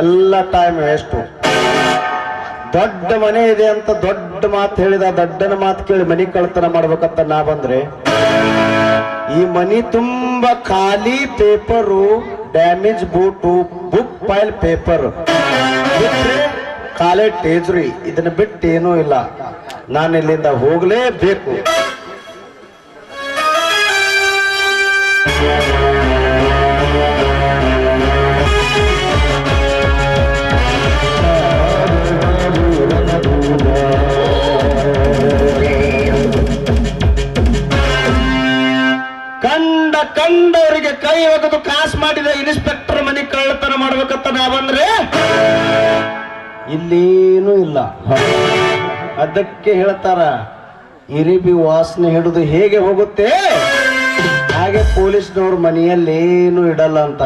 ಎಲ್ಲ time waste ದೊಡ್ಡ ಮನೆ ಇದೆ ಅಂತ ದೊಡ್ಡ ಮಾತು ಹೇಳಿದ ದೊಡ್ಡನ ಮಾತು ಕೇಳಿ ಮನಿ ಕಳ್ತನ ಮಾಡ್ಬೇಕಂತ ನಾ ಬಂದ್ರೆ, ಈ ಮನಿ ತುಂಬಾ ಖಾಲಿ paper damage boot book file paper ಖಾಲಿ ಟೇಜ್ರಿ ಇದನ್ನ ಬಿಟ್ಟು ಏನೂ ಇಲ್ಲ. ನಾನು ಇಲ್ಲಿಂದ ಹೋಗ್ಲೇಬೇಕು. ಕಂಡವರಿಗೆ ಕಾಸ್ ಮಾಡಿದ ಇನ್ಸ್ಪೆಕ್ಟರ್ ಮನೆ ಕಳ್ಳತನ ಮಾಡ್ಬೇಕಂತ ನಾವಂದ್ರೆ? ಇಲ್ಲೇನೂ ಇಲ್ಲ. ಅದಕ್ಕೆ ಹೇಳ್ತಾರ, ಇರಿಬಿ ವಾಸನೆ ಹಿಡಿದು ಹೇಗೆ ಹೋಗುತ್ತೆ? ಹಾಗೆ ಪೊಲೀಸ್ನವ್ರ ಮನೆಯಲ್ಲೇನು ಇಡಲ್ಲ ಅಂತ.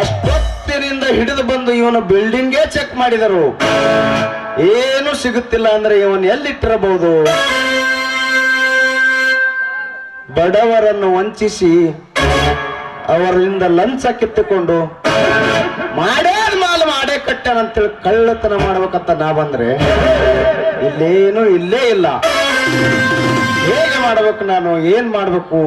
ಅಷ್ಟೊತ್ತಿನಿಂದ ಹಿಡಿದು ಬಂದು ಇವನ ಬಿಲ್ಡಿಂಗೇ ಚೆಕ್ ಮಾಡಿದರು. ಏನು ಸಿಗುತ್ತಿಲ್ಲ ಅಂದ್ರೆ ಇವನ್ ಎಲ್ಲಿಟ್ಟಿರಬಹುದು? ಬಡವರನ್ನು ವಂಚಿಸಿ ಅವರಿಂದ ಲಂಚ ಕಿತ್ತುಕೊಂಡು ಮಾಡೇ ಮಾಲು ಮಾಡೇ ಕಟ್ಟನಂತೇಳಿ ಕಳ್ಳತನ ಮಾಡ್ಬೇಕಂತ ನಾ ಬಂದ್ರೆ ಇಲ್ಲೇನು ಇಲ್ಲೇ ಇಲ್ಲ. ಹೇಗೆ ಮಾಡ್ಬೇಕು ನಾನು? ಏನ್ ಮಾಡ್ಬೇಕು?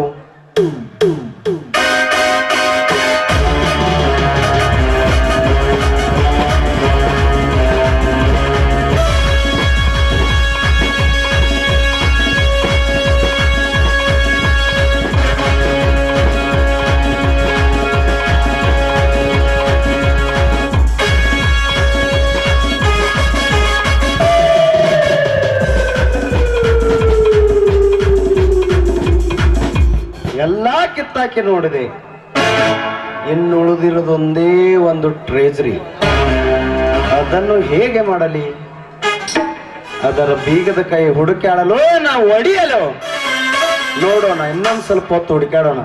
ಕಿತ್ತಾಕಿ ನೋಡಿದೆ? ಇನ್ನು ಉಳಿದಿರೋದೊಂದೇ ಒಂದು ಟ್ರೇಜರಿ. ಅದನ್ನು ಹೇಗೆ ಮಾಡಲಿ? ಅದರ ಬೀಗದ ಕೈ ಹುಡುಕಾಡಲು ನಾವು ಒಡಿಯಲು? ನೋಡೋಣ, ಇನ್ನೊಂದು ಸ್ವಲ್ಪ ಹೊತ್ತು ಹುಡುಕಾಡೋಣ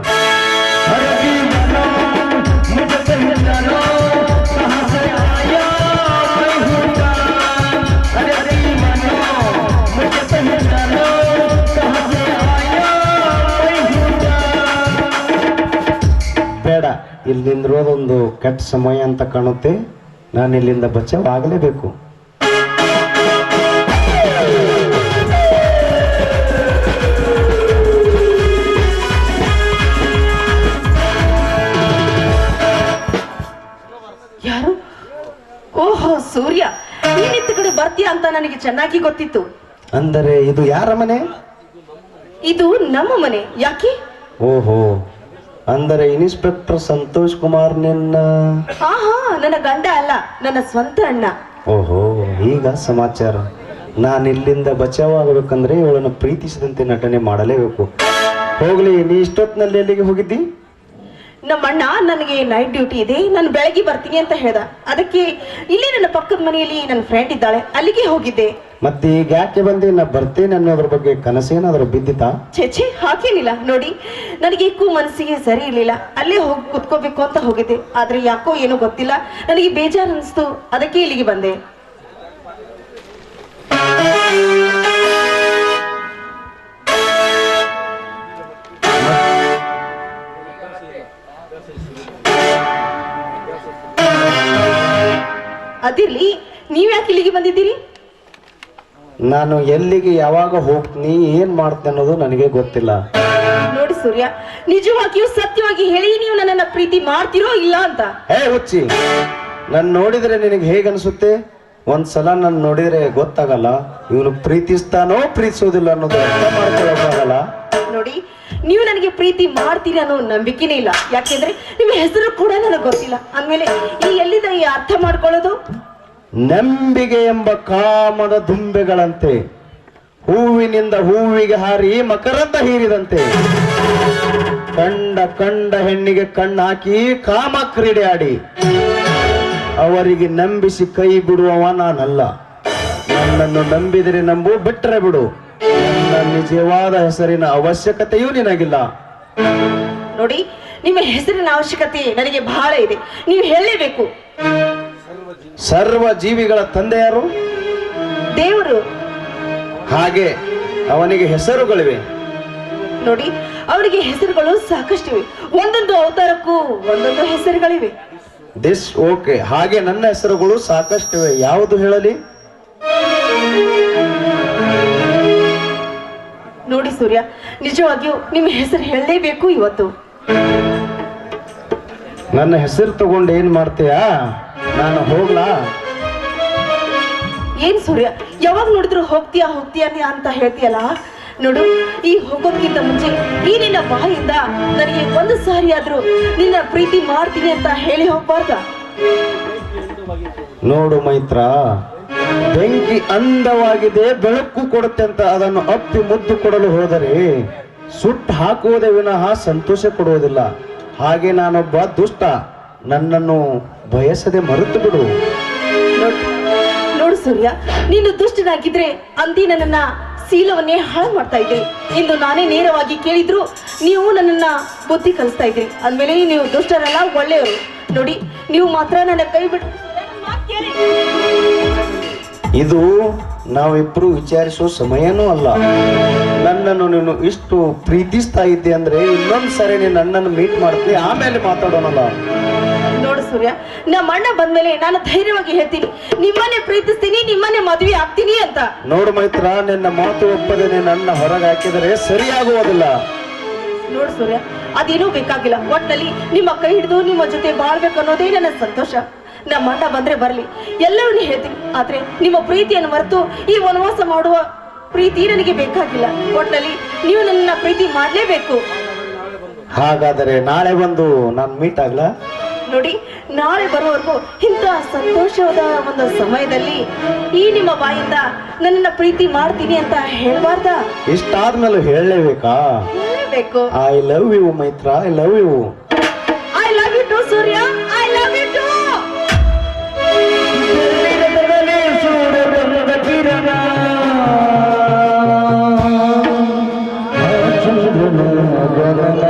ಬೇಡ ಇಲ್ಲಿ ನಿಂದಿರೋದೊಂದು ಕೆಟ್ಟ ಸಮಯ ಅಂತ ಕಾಣುತ್ತೆ. ನಾನು ಇಲ್ಲಿಂದ ಬಚಾವ್ ಆಗಲೇಬೇಕು. ಯಾರು? ಓಹೋ ಸೂರ್ಯ. ನೀನಿತ್ತ ಕಡೆ ಬರ್ತೀಯ ಅಂತ ನನಗೆ ಚೆನ್ನಾಗಿ ಗೊತ್ತಿತ್ತು. ಅಂದರೆ ಇದು ಯಾರ ಮನೆ? ಇದು ನಮ್ಮ ಮನೆ. ಯಾಕೆ? ಓಹೋ ಅಂದರೆ ಇನ್ಸ್ಪೆಕ್ಟರ್ ಸಂತೋಷ್ ಕುಮಾರ್ ನಿನ್ನ. ಆಹಾ ನನ್ನ ಗಂಡ ಅಲ್ಲ ನನ್ನ ಸ್ವಂತ ಅಣ್ಣ. ಓಹೋ ಈಗ ಸಮಾಚಾರ. ನಾನು ಇಲ್ಲಿಂದ ಬಚಾವ್ ಆಗಬೇಕಂದ್ರೆ ಇವಳನ್ನು ಪ್ರೀತಿಸಿದಂತೆ ನಟನೆ ಮಾಡಲೇಬೇಕು. ಹೋಗ್ಲಿ ನೀ ಇಷ್ಟೊತ್ತಿನಲ್ಲಿ ಎಲ್ಲಿಗೆ ಹೋಗಿದ್ದಿ? ನಮ್ಮ ಅಣ್ಣ ನನಗೆ ನೈಟ್ ಡ್ಯೂಟಿ ಇದೆ ನಾನು ಬೆಳಗ್ಗೆ ಬರ್ತೀನಿ ಅಂತ ಹೇಳ್ದ. ಅದಕ್ಕೆ ಇಲ್ಲಿ ನನ್ನ ಪಕ್ಕದ ಮನೆಯಲ್ಲಿ ನನ್ನ ಫ್ರೆಂಡ್ ಇದ್ದಾಳೆ ಅಲ್ಲಿಗೆ ಹೋಗಿದ್ದೆ. ಮತ್ತೆ ಈಗ ಯಾಕೆ ಬಂದಿ ನಾ ಬರ್ತೇನೆ ಅನ್ನೋದ್ರ ಬಗ್ಗೆ ಕನಸೇನಾದ್ರೂ ಬಿದ್ದಿತಾ ಛೇ ಹಾಕೇನಿಲ್ಲ ನೋಡಿ ನನಗೆ ಯಾಕೋ ಮನಸ್ಸಿಗೆ ಸರಿ ಇರಲಿಲ್ಲ. ಅಲ್ಲೇ ಹೋಗಿ ಕುತ್ಕೋಬೇಕು ಅಂತ ಹೋಗಿದ್ದೆ. ಆದ್ರೆ ಯಾಕೋ ಏನೋ ಗೊತ್ತಿಲ್ಲ. ನನಗೆ ಬೇಜಾರು ಅನಿಸ್ತು. ಅದಕ್ಕೆ ಇಲ್ಲಿಗೆ ಬಂದೆ. ಅದಿರ್ಲಿ ನೀವ್ ಯಾಕೆ ಇಲ್ಲಿಗೆ ಬಂದಿದ್ದೀರಿ? ನಾನು ಎಲ್ಲಿಗೆ ಯಾವಾಗ ಹೋಗ್ತೀನಿ ಏನ್ ಮಾಡ್ತೀನಿ ಅನ್ನೋದು ನನಗೆ ಗೊತ್ತಿಲ್ಲ. ನೋಡಿ ಸೂರ್ಯ ನಿಜವಾಗಿಯೂ ಸತ್ಯವಾಗಿ ಹೇಳಿ ನೀವು ನನ್ನನ್ನ ಪ್ರೀತಿ ಮಾಡ್ತಿರೋ ಇಲ್ಲ ಅಂತ? ಹೇ ಹುಚ್ಚಿ ನನ್ ನೋಡಿದ್ರೆ ನಿನಗೆ ಹೇಗನ್ಸುತ್ತೆ? ಒಂದ್ಸಲ ನನ್ನ ನೋಡಿದ್ರೆ ಗೊತ್ತಾಗಲ್ಲ ಇವನು ಪ್ರೀತಿಸ್ತಾನೋ ಪ್ರೀತಿಸೋದಿಲ್ಲ ಅನ್ನೋದು ಅರ್ಥ ಮಾಡ್ಕೊಳ್ಳೋಕ್ಕಾಗಲ್ಲ. ನೋಡಿ, ನೀವು ನನಗೆ ಪ್ರೀತಿ ಮಾಡ್ತೀರಿ ಅನ್ನೋ ನಂಬಿಕೆನೇ ಇಲ್ಲ. ಯಾಕೆಂದ್ರೆ ನಿಮ್ಮ ಹೆಸರು ಕೂಡ ನನಗೆ ಗೊತ್ತಿಲ್ಲ. ಅಂದ್ಮೇಲೆ ಈ ಎಲ್ಲಿದ ಈ ಅರ್ಥ ಮಾಡ್ಕೊಳ್ಳೋದು? ನಂಬಿಕೆ ಎಂಬ ಕಾಮದ ದುಂಬೆಗಳಂತೆ, ಹೂವಿನಿಂದ ಹೂವಿಗೆ ಹಾರಿ ಮಕರಂದ ಹೀರಿದಂತೆ, ಕಂಡ ಕಂಡ ಹೆಣ್ಣಿಗೆ ಕಣ್ಣು ಹಾಕಿ ಕಾಮ ಕ್ರೀಡೆ ಆಡಿ, ಅವರಿಗೆ ನಂಬಿಸಿ ಕೈ ಬಿಡುವವ ನಾನಲ್ಲ. ನನ್ನನ್ನು ನಂಬಿದರೆ ನಂಬು ಬಿಟ್ಟರೆ ಬಿಡು. ನಿಜವಾದ ಹೆಸರಿನ ಅವಶ್ಯಕತೆಯೂ ನಿನಗಿಲ್ಲ. ನೋಡಿ ನಿಮ್ಮ ಹೆಸರಿನ ಅವಶ್ಯಕತೆ ನನಗೆ ಬಹಳ ಇದೆ. ನೀವು ಹೇಳಲೇಬೇಕು. ಸರ್ವ ಜೀವಿಗಳ ತಂದೆ ಯಾರು? ದೇವರು. ಹಾಗೆ ಅವನಿಗೆ ಹೆಸರುಗಳಿವೆ. ನೋಡಿ ಅವರಿಗೆ ಹೆಸರುಗಳು ಸಾಕಷ್ಟಿವೆ ಒಂದೊಂದು ಅವತಾರಕ್ಕೂ ಒಂದೊಂದು ಹೆಸರುಗಳಿವೆ. ದಿಸ್ ಓಕೆ ಹಾಗೆ ನನ್ನ ಹೆಸರುಗಳು ಸಾಕಷ್ಟಿವೆ ಯಾವುದು ಹೇಳಲಿ? ನೋಡಿ ಸೂರ್ಯ ನಿಜವಾಗಿಯೂ ನಿಮ್ಮ ಹೆಸರು ಹೇಳಲೇಬೇಕು ಇವತ್ತು. ನನ್ನ ಹೆಸರು ತಗೊಂಡು ಏನ್ ಮಾಡ್ತೀಯಾ? ನಾನು ಹೋಗ್ಲಾ? ಏನ್ ಸೂರ್ಯ ಯಾವಾಗ ನೋಡಿದ್ರು ಹೋಗ್ತೀಯಾ ಹೋಗ್ತೀಯಾ ಅಂತ ಹೇಳ್ತೀಯಲ್ಲ? ನೋಡು ಈ ಹೋಗೋದ್ಕಿಂತ ಮುಂಚೆ ಈ ನಿನ್ನ ಬಾಯಿಂದ ನನಗೆ ಒಂದು ಸಾರಿ ಆದ್ರೂ ನಿನ್ನ ಪ್ರೀತಿ ಮಾಡ್ತೀನಿ ಅಂತ ಹೇಳಿ ಹೋಗ್ಬಾರ್ದ? ನೋಡು ಮೈತ್ರ ಬೆಂಕಿ ಅಂದವಾಗಿದೆ, ಬೆಳಕು ಕೊಡುತ್ತೆ ಅಂತ ಅದನ್ನು ಅಪ್ಪಿ ಮುದ್ದು ಕೊಡಲು ಹೋದರೆ ಸುಟ್ಟು ಹಾಕುವುದೇ ವಿನಃ ಸಂತೋಷ ಕೊಡುವುದಿಲ್ಲ. ಹಾಗೆ ನಾನೊಬ್ಬ ದುಷ್ಟ, ನನ್ನನ್ನು ಬಯಸದೆ ಮರೆತು ಬಿಡು. ನೋಡು ಸೂರ್ಯ, ನೀನು ದುಷ್ಟನಾಗಿದ್ರೆ ಅಂದಿ ನನ್ನನ್ನ ಶೀಲವನ್ನೇ ಹಾಳು ಮಾಡ್ತಾ ಇದ್ದೆ. ಇಂದು ನಾನೇ ನೇರವಾಗಿ ಕೇಳಿದ್ರು ನೀವು ನನ್ನನ್ನ ಬುದ್ಧಿ ಕಲಿಸ್ತಾ ಇದ್ರಿ. ಅಂದ್ಮೇಲೆ ನೀವು ದುಷ್ಟರಲ್ಲ, ಒಳ್ಳೆಯವರು. ನೋಡಿ, ನೀವು ಮಾತ್ರ ನನ್ನ ಕೈ ಬಿಟ್ಟು ಇದು ನಾವಿಬ್ರು ವಿಚಾರಿಸುವ ಸಮಯನೂ ಅಲ್ಲ. ನನ್ನನ್ನು ನೀನು ಇಷ್ಟು ಪ್ರೀತಿಸ್ತಾ ಇದ್ದೆ ಅಂದ್ರೆ ಇನ್ನೊಂದ್ ಸರಿ ನೀನು ನನ್ನನ್ನು ಮೀಟ್ ಮಾಡ್ತೀನಿ ಆಮೇಲೆ ಮಾತಾಡೋಣಲ್ಲ. ನೋಡು ಸೂರ್ಯ ನಮ್ಮ ಅಣ್ಣ ಬಂದ್ಮೇಲೆ ನಾನು ಧೈರ್ಯವಾಗಿ ಹೇಳ್ತೀನಿ. ನಿಮ್ಮನ್ನೇ ಪ್ರೀತಿಸ್ತೀನಿ ನಿಮ್ಮನ್ನೇ ಮದುವೆ ಆಗ್ತೀನಿ ಅಂತ. ನೋಡು ಮೈತ್ರ ನಿನ್ನ ಮಾತು ಒಪ್ಪದೆ ನನ್ನ ಹೊರಗೆ ಹಾಕಿದರೆ ಸರಿಯಾಗುವುದಿಲ್ಲ. ನೋಡು ಸೂರ್ಯ ಅದೇನೂ ಬೇಕಾಗಿಲ್ಲ. ಒಟ್ನಲ್ಲಿ ನಿಮ್ಮ ಕೈ ಹಿಡಿದು ನಿಮ್ಮ ಜೊತೆ ಬಾಳ್ಬೇಕು ಅನ್ನೋದೇ ನನ್ನ ಸಂತೋಷ. ನಮ್ಮ ಅಣ್ಣ ಬಂದ್ರೆ ಬರ್ಲಿ. ಎಲ್ಲವನ್ನೂ ಹೇಳ್ತೀನಿ. ಆದ್ರೆ ನಿಮ್ಮ ಪ್ರೀತಿಯನ್ನು ಮರೆತು ಈ ವನವಾಸ ಮಾಡುವ ಪ್ರೀತಿ ನನಗೆ ಬೇಕಾಗಿಲ್ಲ. ಒಟ್ನಲ್ಲಿ ನೀವು ನನ್ನ ಪ್ರೀತಿ ಮಾಡಲೇಬೇಕು. ಹಾಗಾದರೆ ನಾಳೆ ಬಂದು ನಾನು ಮೀಟ್ ಆಗ್ಲಾ? ನೋಡಿ ನಾಳೆ ಬರುವವರೆಗೂ ಇಂತಹ ಸಂತೋಷವಾದ ಒಂದು ಸಮಯದಲ್ಲಿ ಈ ನಿಮ್ಮ ಬಾಯಿಂದ ನನ್ನನ್ನ ಪ್ರೀತಿ ಮಾಡ್ತೀನಿ ಅಂತ ಹೇಳ್ಬಾರ್ದಾ? ಇಷ್ಟಾದ್ಮೇಲೆ ಹೇಳಲೇಬೇಕಾ? ಹೇಳಬೇಕು. I love you Maitra I love you Gracias.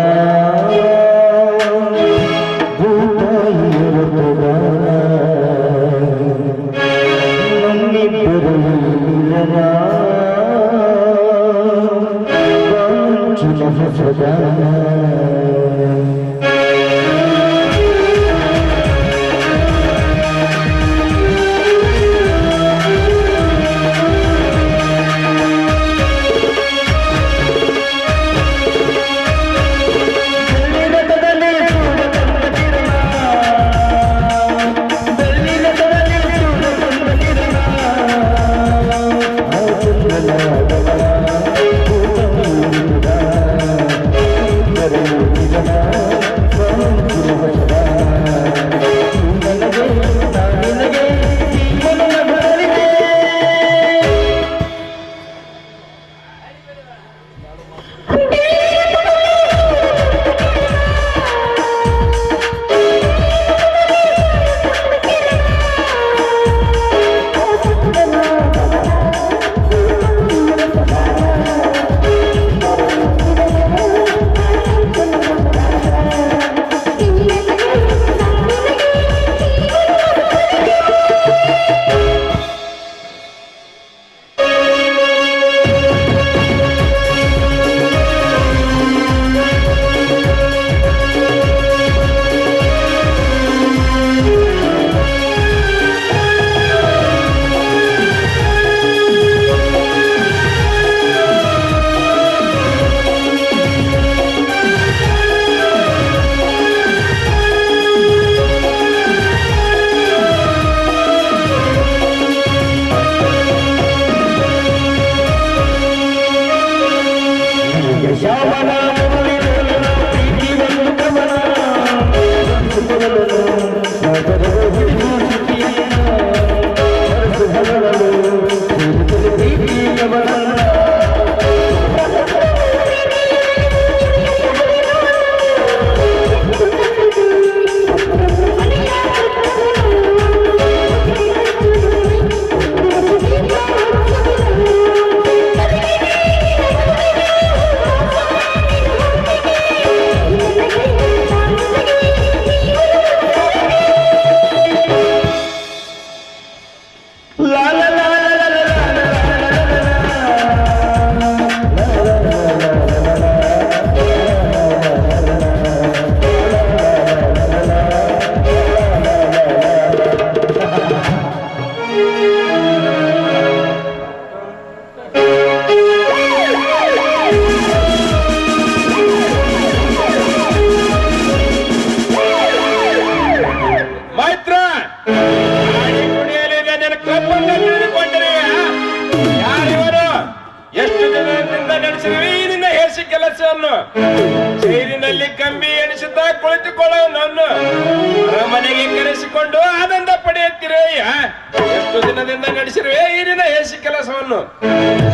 ಜೈಲಿನಲ್ಲಿ ಕಂಬಿ ಎಣಿಸುತ್ತಾ ಕುಳಿತುಕೊಳ್ಳೋ ನನ್ನ ಅರಮನೆಗೆ ಕರೆಸಿಕೊಂಡು ಆನಂದ ಪಡೆಯುತ್ತಿರುವೆಯ ಎಷ್ಟು ದಿನದಿಂದ ನಡೆಸಿರುವೆ ಈರಿನ ಹೇಸಿ ಕೆಲಸವನ್ನು?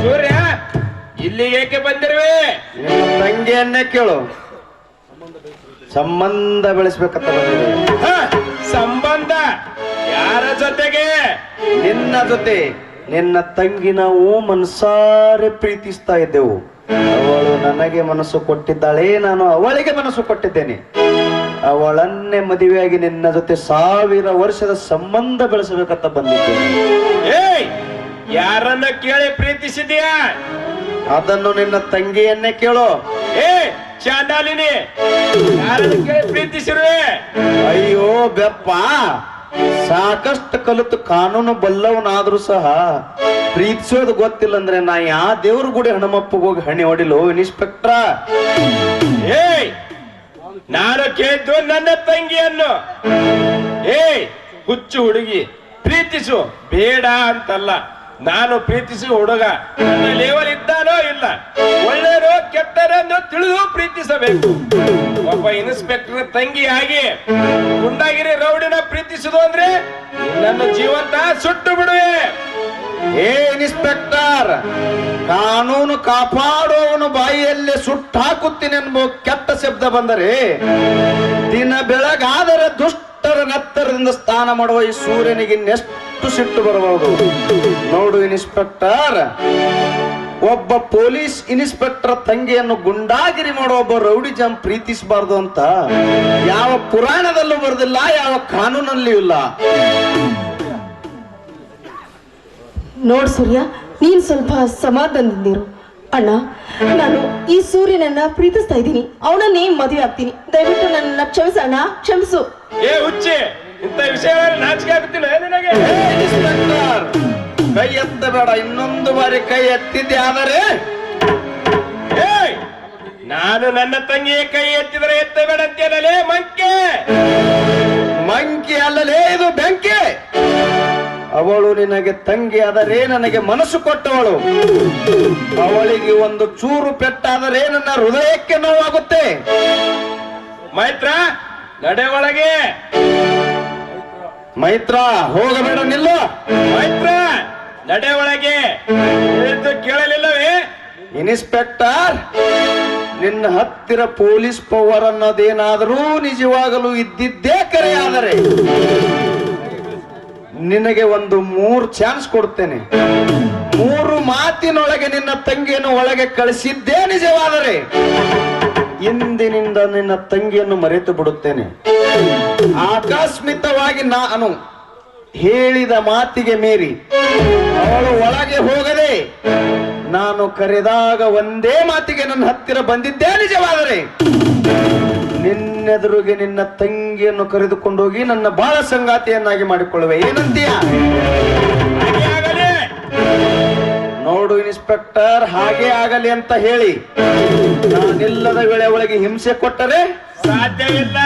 ಸೂರ್ಯ ಇಲ್ಲಿ ಏಕೆ ಬಂದಿರುವೆ? ನಿನ್ನ ತಂಗಿಯನ್ನೇ ಕೇಳು. ಸಂಬಂಧ ಬೆಳೆಸ್ಬೇಕಂತ ಸಂಬಂಧ ಯಾರ ಜೊತೆಗೆ? ನಿನ್ನ ಜೊತೆ ನಿನ್ನ ತಂಗಿ ನಾವು ಮನಸಾರೆ ಪ್ರೀತಿಸ್ತಾ ಇದ್ದೆವು. ಅವಳು ನನಗೆ ಮನಸ್ಸು ಕೊಟ್ಟಿದ್ದಾಳೆ ನಾನು ಅವಳಿಗೆ ಮನಸ್ಸು ಕೊಟ್ಟಿದ್ದೇನೆ. ಅವಳನ್ನೇ ಮದುವೆಯಾಗಿ ನಿನ್ನ ಜೊತೆ ಸಾವಿರ ವರ್ಷದ ಸಂಬಂಧ ಬೆಳೆಸಬೇಕಂತ ಬಂದಿದ್ದೇನೆ. ಏಯ್ ಯಾರನ್ನ ಕೇಳಿ ಪ್ರೀತಿಸಿದ್ಯಾ? ಅದನ್ನು ನಿನ್ನ ತಂಗಿಯನ್ನೇ ಕೇಳು. ಏ ಚಾಂದಾಲಿನಿ ಯಾರನ್ನ ಕೇಳಿ ಪ್ರೀತಿಸಿರುವೆ? ಅಯ್ಯೋ ಬೆಪ್ಪ. ಸಾಕಷ್ಟು ಕಲಿತು ಕಾನೂನು ಬಲ್ಲವನಾದ್ರೂ ಸಹ ಪ್ರೀತಿಸೋದು ಗೊತ್ತಿಲ್ಲ ಅಂದ್ರೆ ನಾ ಯಾ ದೇವ್ರ ಗುಡಿ ಹೋಗಿ ಹಣಿ ಹೊಡಿಲು, ಇನ್ಸ್ಪೆಕ್ಟ್ರ? ಏಯ್, ನಾನು ಕೇಳಿದ್ದು ನನ್ನ ತಂಗಿಯನ್ನು. ಏಯ್, ಹುಚ್ಚು ಹುಡುಗಿ, ಪ್ರೀತಿಸು, ಬೇಡ ಅಂತಲ್ಲ. ನಾನು ಪ್ರೀತಿಸಿ ಹುಡುಗ, ನನ್ನ ಲೇವಲ್ ಇದ್ದಾನೋ ಇಲ್ಲ. ಒಳ್ಳೆಯರೋ ಕೆಟ್ಟರೋ ತಿಳಿದು ಪ್ರೀತಿಸಬೇಕು. ಒಬ್ಬ ಇನ್ಸ್ಪೆಕ್ಟರ್ ಆಗಿ ಗುಂಡಾಗಿರಿ ರೌಡಿನ ಪ್ರೀತಿಸುದು ಅಂದ್ರೆ ನನ್ನ ಜೀವಂತ ಸುಟ್ಟು ಬಿಡುವೆ. ಏ ಇನ್ಸ್ಪೆಕ್ಟರ್ ಕಾನೂನು ಕಾಪಾಡುವವನು ಬಾಯಿಯಲ್ಲಿ ಸುಟ್ಟು ಹಾಕುತ್ತೀನಿ ಎನ್ನುವ ಕೆಟ್ಟ ಶಬ್ದ ಬಂದರೆ ನೆತ್ತರದಿಂದ ಸ್ನಾನ ಮಾಡುವ ಈ ಸೂರ್ಯನಿಗೆ ಇನ್ನೆಷ್ಟು ಸಿಟ್ಟು ಬರಬಹುದು? ನೋಡು ಇನ್ಸ್ಪೆಕ್ಟರ್. ಒಬ್ಬ ಪೊಲೀಸ್ ಇನ್ಸ್ಪೆಕ್ಟರ್ ತಂಗಿಯನ್ನು ಗುಂಡಾಗಿರಿ ಮಾಡುವ ಒಬ್ಬ ರೌಡಿ ಪ್ರೀತಿಸಬಾರದು ಪ್ರೀತಿಸಬಾರ್ದು ಅಂತ ಯಾವ ಪುರಾಣದಲ್ಲೂ ಬರೆದಿಲ್ಲ ಯಾವ ಕಾನೂನಲ್ಲಿಯೂ ಇಲ್ಲ. ನೋಡ್ ಸೂರ್ಯ ನೀನ್ ಸ್ವಲ್ಪ ಸಮಾಧಾನದಿಂದಿರು ಅಣ್ಣ ನಾನು ಈ ಸೂರ್ಯನನ್ನ ಪ್ರೀತಿಸ್ತಾ ಇದ್ದೀನಿ. ಅವನನ್ನೇ ಮದುವೆ ಆಗ್ತೀನಿ. ದಯವಿಟ್ಟು ನನ್ನ ಕ್ಷಮಿಸ ಅಣ್ಣ. ಕ್ಷಮಿಸು. ಏ ಹುಚ್ಚಿ! ಇಂಥ ವಿಷಯವಾಗಿ ನಾಚಿಕೆ ಆಗುತ್ತಿಲ್ಲ ನಿನಗೆ? ಇನ್ಸ್ಪೆಕ್ಟರ್! ಕೈ ಎತ್ತಬೇಡ, ಇನ್ನೊಂದು ಬಾರಿ ಕೈ ಎತ್ತಿದ್ದೆ ಆದರೆ! ನಾನು ನನ್ನ ತಂಗಿಯ ಕೈ ಎತ್ತಿದರೆ ಎತ್ತಬೇಡ ಅಂತೇನಲೇ ಮಂಕೆ? ಮಂಕಿ ಅಲ್ಲಲೇ ಇದು ಬೆಂಕಿ? ಅವಳು ನಿನಗೆ ತಂಗಿ ಆದರೆ ನನಗೆ ಮನಸ್ಸು ಕೊಟ್ಟವಳು. ಅವಳಿಗೆ ಒಂದು ಚೂರು ಪೆಟ್ಟಾದರೆ ನನ್ನ ಹೃದಯಕ್ಕೆ ನೋವಾಗುತ್ತೆ. ಮೈತ್ರ, ನಡೆ ಒಳಗೆ. ಮೈತ್ರ ಹೋಗಬೇಡ ನಿಲ್ಲು. ಮೈತ್ರ ನಡೆ ಒಳಗೆ. ಹೇಳಿದ್ದು ಕೇಳಲಿಲ್ಲವೇ? ಇನ್ಸ್ಪೆಕ್ಟರ್ ನಿನ್ನ ಹತ್ತಿರ ಪೊಲೀಸ್ ಪವರ್ ಅನ್ನೋದೇನಾದರೂ ನಿಜವಾಗಲೂ ಇದ್ದಿದ್ದೇ ಕರೆಯಾದರೆ ನಿನಗೆ ಒಂದು ಮೂರು ಚಾನ್ಸ್ ಕೊಡ್ತೇನೆ. ಮೂರು ಮಾತಿನೊಳಗೆ ನಿನ್ನ ತಂಗಿಯನ್ನು ಒಳಗೆ ಕಳಿಸಿದ್ದೇ ನಿಜವಾದರೆ ಇಂದಿನಿಂದ ನಿನ್ನ ತಂಗಿಯನ್ನು ಮರೆತು ಬಿಡುತ್ತೇನೆ. ಆಕಸ್ಮಿತವಾಗಿ ನಾನು ಹೇಳಿದ ಮಾತಿಗೆ ಮೀರಿ ಅವಳು ಒಳಗೆ ಹೋಗದೆ ನಾನು ಕರೆದಾಗ ಒಂದೇ ಮಾತಿಗೆ ನನ್ನ ಹತ್ತಿರ ಬಂದಿದ್ದೇ ನಿಜವಾದರೆ ನಿನ್ನೆದುರಿಗೆ ನಿನ್ನ ತಂಗಿಯನ್ನು ಕರೆದುಕೊಂಡೋಗಿ ನನ್ನ ಬಾಳ ಸಂಗಾತಿಯನ್ನಾಗಿ ಮಾಡಿಕೊಳ್ಳುವೆ. ಏನಂತೀಯ? ನೋಡು ಇನ್ಸ್ಪೆಕ್ಟರ್ ಹಾಗೆ ಆಗಲಿ ಅಂತ ಹೇಳಿ. ನಾನಿಲ್ಲದ ವೇಳೆ ಒಳಗೆ ಹಿಂಸೆ ಕೊಟ್ಟರೆ ಸಾಧ್ಯವಿಲ್ಲ.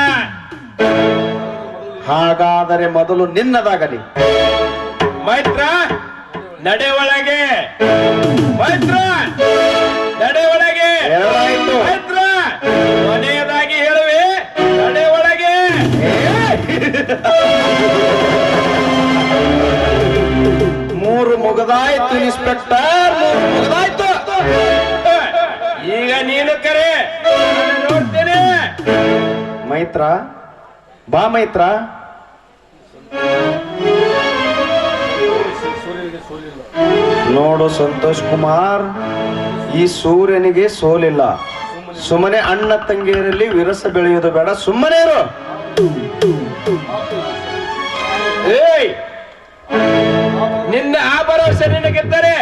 ಹಾಗಾದರೆ ಮೊದಲು ನಿನ್ನದಾಗಲಿ. ಮೈತ್ರ ನಡೆ ಒಳಗೆ. ಮೈತ್ರ ನಡೆ ಒಳಗೆ? ಮೈತ್ರ ಕೊನೆಯದಾಗಿ ಹೇಳುವೆ ನಡೆ ಒಳಗೆ. ಮುಗದಾಯ್ತು ಇನ್ಸ್ಪೆಕ್ಟರ್. ಮುಗದಾಯ್ತು ಈಗ ನೀನು ಕರೆ. ನೋಡ್ತೇನೆ. ಮೈತ್ರ ಬಾ ಮೈತ್ರ. ನೋಡು ಸಂತೋಷ್ ಕುಮಾರ್ ಈ ಸೂರ್ಯನಿಗೆ ಸೋಲಿಲ್ಲ. ಸುಮ್ಮನೆ ಅಣ್ಣ ತಂಗಿಯರಲ್ಲಿ ವಿರಸ ಬೆಳೆಯೋದು ಬೇಡ ಸುಮ್ಮನೆ ಇರು. ಏಯ್! ನಿನ್ನ ಆ ಭರವಸೆ ನಿನಗಿದ್ದರೆ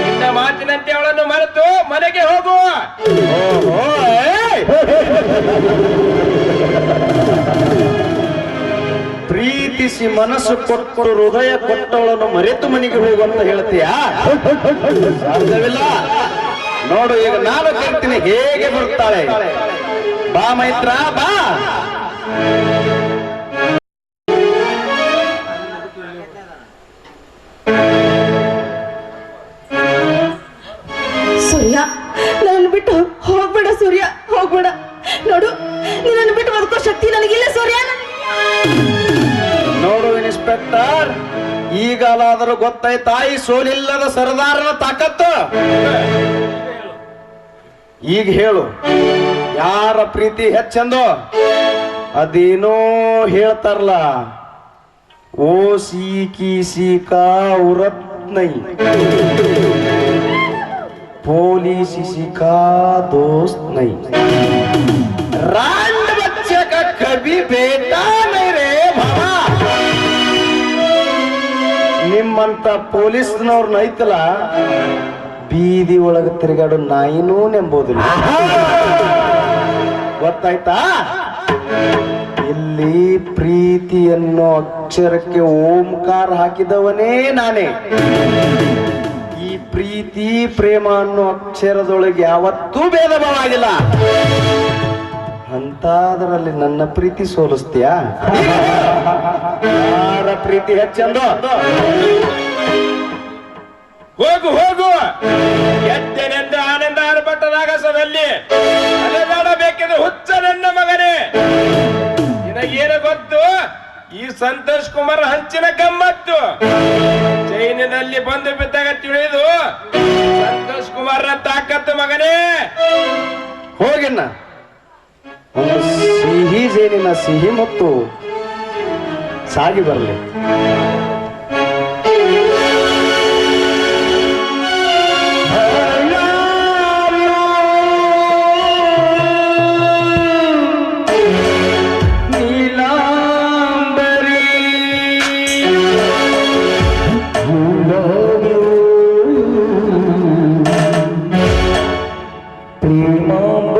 ನಿನ್ನ ಮಾತಿನಂತೆ ಅವಳನ್ನು ಮರೆತು ಮನೆಗೆ ಹೋಗು ಪ್ರೀತಿಸಿ ಮನಸ್ಸು ಕೊಟ್ಟು ಹೃದಯ ಕೊಟ್ಟವಳನ್ನು ಮರೆತು ಮನೆಗೆ ಹೋಗು ಅಂತ ಹೇಳ್ತೀಯಾ? ನೋಡು, ಈಗ ನಾನು ಕೇಳ್ತೀನಿ ಹೇಗೆ ಬರ್ತಾಳೆ ಬಾ ಮೈತ್ರ, ಬಾ. ಮೊದಲು ಗೊತ್ತೈತಾ ಈ ಸೋಲಿಲ್ಲದ ಸರದಾರನ ತಾಕತ್ತು? ಈಗ ಹೇಳು, ಯಾರ ಪ್ರೀತಿ ಹೆಚ್ಚಂದು? ಅದೇನೋ ಹೇಳ್ತಾರಲ್ಲ, ಓ ಸೀಕಿ ಸೀಕಾ ಉರತ್ನೈ. ಪೋಲಿಸಿ ಸಿಕಾ ದೋಸ್ತ್ ನೈ ರಾಜ ಕಬಿ ಕವಿ ನಿಮ್ಮಂತ ಪೊಲೀಸ್ನವ್ರನ್ನ ಐತಲ್ಲ ಬೀದಿ ಒಳಗೆ ತಿರುಗಾಡು ನಾಯಿನೂ ನೆಂಬೋದಿಲ್ಲ ಗೊತ್ತಾಯ್ತಾ? ಇಲ್ಲಿ ಪ್ರೀತಿ ಅನ್ನೋ ಅಕ್ಷರಕ್ಕೆ ಓಂಕಾರ ಹಾಕಿದವನೇ ನಾನೇ. ಈ ಪ್ರೀತಿ ಪ್ರೇಮ ಅನ್ನೋ ಅಕ್ಷರದೊಳಗೆ ಯಾವತ್ತೂ ಭೇದ ಭಾವ ಆಗಿಲ್ಲ. ಅಂತಾದ್ರಲ್ಲಿ ನನ್ನ ಪ್ರೀತಿ ಸೋಲಿಸ್ತೀಯಾ? ಯಾರ ಪ್ರೀತಿ ಹೆಚ್ಚಂದು? ಹೋಗು ಹೋಗು. ಎದ್ದೆನೆಂದು ಆನಂದ ಆರ್ಭಟರಾಗಸದಲ್ಲಿ ಅಲೆದಾಡಬೇಕೆಂದು ಹುಚ್ಚ ನನ್ನ ಮಗನೇ. ನಿನಗೇನು ಗೊತ್ತು? ಈ ಸಂತೋಷ್ ಕುಮಾರ್ ಹಂಚಿನ ಗಮ್ಮತ್ತು. ಚೈನಿನಲ್ಲಿ ಬಂದು ಬಿದ್ದಾಗ ತಿಳಿದು ಸಂತೋಷ್ ಕುಮಾರ್ನ ತಾಕತ್ತು ಮಗನೇ. ಹೋಗಿನ್ನ. ನಿನ್ನ ಸಿಹಿ ಮತ್ತು ಸಾಗಿ ಬರಲಿ Mama.